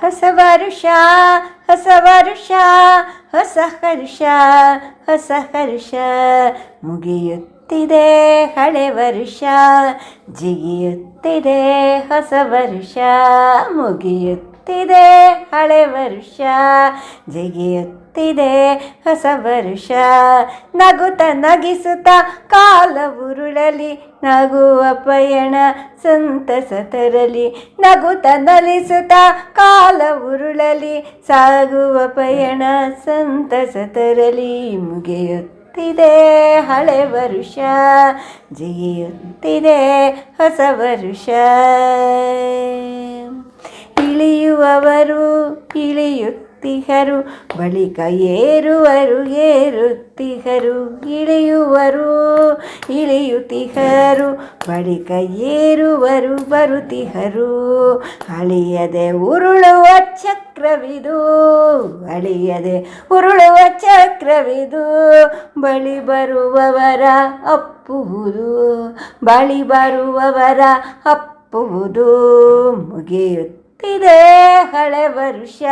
ಹೊಸ ವರುಷ ಹೊಸ ವರುಷ ಹೊಸ ಹರ್ಷ ಹೊಸ ಹರ್ಷ. ಮುಗಿಯುತ್ತಿದೆ ಹಳೆ ವರುಷ ಜಿಗಿಯುತ್ತಿದೆ ಹೊಸ ವರುಷ. ಮುಗಿಯುತ್ತಿದೆ ಹಳೆ ವರುಷ, ಜಗಿಯುತ್ತಿದೆ ಹೊಸ ವರುಷ. ನಗುತ್ತ ನಗಿಸುತ್ತ ಕಾಲ ಉರುಳಲಿ, ನಗುವ ಪಯಣ ಸಂತಸ ತರಲಿ. ನಗುತ್ತ ನಲಿಸುತ್ತ ಕಾಲ ಉರುಳಲಿ, ಸಾಗುವ ಪಯಣ ಸಂತಸ ತರಲಿ. ಮುಗಿಯುತ್ತಿದೆ ಹಳೆ ವರುಷ, ಜಿಗಿಯುತ್ತಿದೆ ಹೊಸ ವರುಷ. ಇಳಿಯುವವರು, ಇಳಿಯುತ್ತಿಹರು. ಬಳಿಕ ಏರುವರು, ಏರುತ್ತಿಹರು. ಇಳಿಯುವರು, ಇಳಿಯುತ್ತಿಹರು. ಬಳಿಕ ಏರುವರು, ಬರುತ್ತಿಹರು. ಅಳಿಯದೆ ಉರುಳುವ ಚಕ್ರವಿದು. ಅಳಿಯದೆ ಉರುಳುವ ಚಕ್ರವಿದು. ಬಳಿ ಬರುವವರ ಅಪ್ಪುವುದು. ಬಳಿ ಬರುವವರ ಅಪ್ಪುವುದು. ಮುಗಿಯುತ್ತಿದೆ ಹಳೆ ವರುಷ,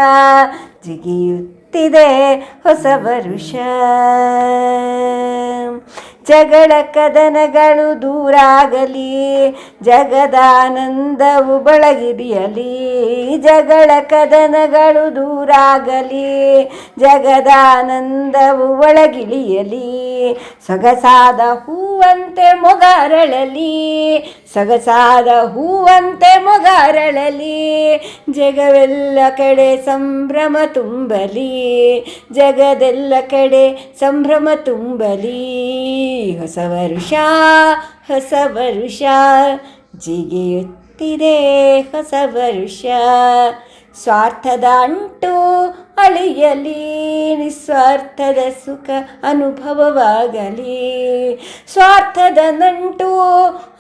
ಜಿಗಿಯುತ್ತಿದೆ ಹೊಸ ವರುಷ. ಜಗಳ ಕದನಗಳು ದೂರಾಗಲಿ, ಜಗದಾನಂದವು ಬಳಗಿರಿಯಲಿ ಜಗಳ ಕದನಗಳು ದೂರಾಗಲಿ, ಜಗದಾನಂದವು ಒಳಗಿಳಿಯಲಿ. ಸೊಗಸಾದ ಹೂವಂತೆ ಮೊಗರಳಲಿ, ಸಗಸಾದ ಹೂವಂತೆ ಮೊಗರಳಲಿ, ಜಗವೆಲ್ಲ ಕಡೆ ಸಂಭ್ರಮ ತುಂಬಲಿ, ಜಗದೆಲ್ಲ ಕಡೆ ಸಂಭ್ರಮ ತುಂಬಲಿ. ಹೊಸ ವರುಷ ಹೊಸ ವರುಷ, ಜಿಗಿಯುತ್ತಿದೆ ಹೊಸ ವರುಷ. ಸ್ವಾರ್ಥದ ಅಂಟು ಅಳಿಯಲಿ, ನಿಸ್ವಾರ್ಥದ ಸುಖ ಅನುಭವವಾಗಲಿ. ಸ್ವಾರ್ಥದ ನಂಟು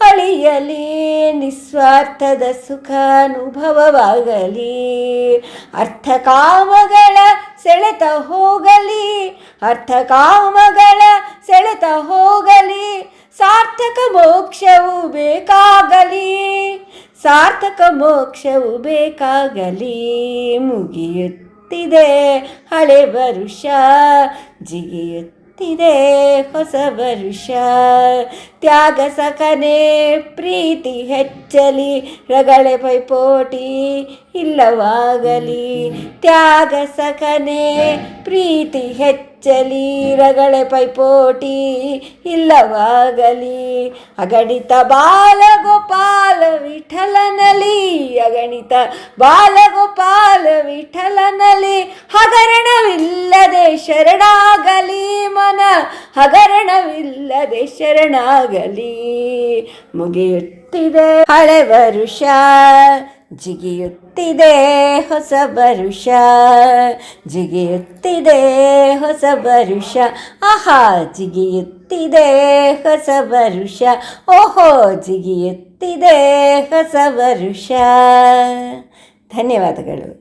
ಅಳಿಯಲಿ, ನಿಸ್ವಾರ್ಥದ ಸುಖ ಅನುಭವವಾಗಲಿ. ಅರ್ಥ ಕಾಮಗಳ ಸೆಳೆತ ಹೋಗಲಿ ಅರ್ಥ ಕಾಮಗಳ ಸೆಳೆತ ಹೋಗಲಿ. ಸಾರ್ಥಕ ಮೋಕ್ಷವು ಬೇಕಾಗಲಿ. ಸಾರ್ಥಕ ಮೋಕ್ಷವು ಬೇಕಾಗಲಿ. ಮುಗಿಯುತ್ತಿದೆ ಹಳೆ ವರುಷ, ಜಿಗಿಯುತ್ತಿದೆ ಹೊಸ ವರುಷ. ತ್ಯಾಗ ಸಖನೆ, ಪ್ರೀತಿ ಹೆಚ್ಚಲಿ, ರಗಳೆ ಪೈಪೋಟಿ ಇಲ್ಲವಾಗಲಿ, ತ್ಯಾಗ ಸಖನೆ, ಪ್ರೀತಿ ಹೆಚ್ಚಲಿ, ರಗಳೆ ಪೈಪೋಟಿ ಇಲ್ಲವಾಗಲಿ. ಅಗಣಿತ ಬಾಲಗೋಪಾಲ ವಿಠಲನಲಿ, ಅಗಣಿತ ಬಾಲಗೋಪಾಲ ವಿಠಲನಲಿ, ಹಗರಣವಿಲ್ಲದೆ ಶರಣಾಗಲಿ ಮನ, ಹಗರಣವಿಲ್ಲದೆ ಶರಣಾಗಲಿ. ಮುಗಿಯುತ್ತಿದೆ ಹಳೆ ವರುಷ. ಜಿಗಿಯುತ್ತಿದೆ ಹೊಸ ಬರುಷಾ ಜಿಗಿಯುತ್ತಿದೆ ಹೊಸ ಬರುಷಾ ಆಹಾ, ಜಿಗಿಯುತ್ತಿದೆ ಹೊಸ ಬರುಷ ಓಹೋ, ಜಿಗಿಯುತ್ತಿದೆ ಹೊಸ ಬರುಷ ಧನ್ಯವಾದಗಳು.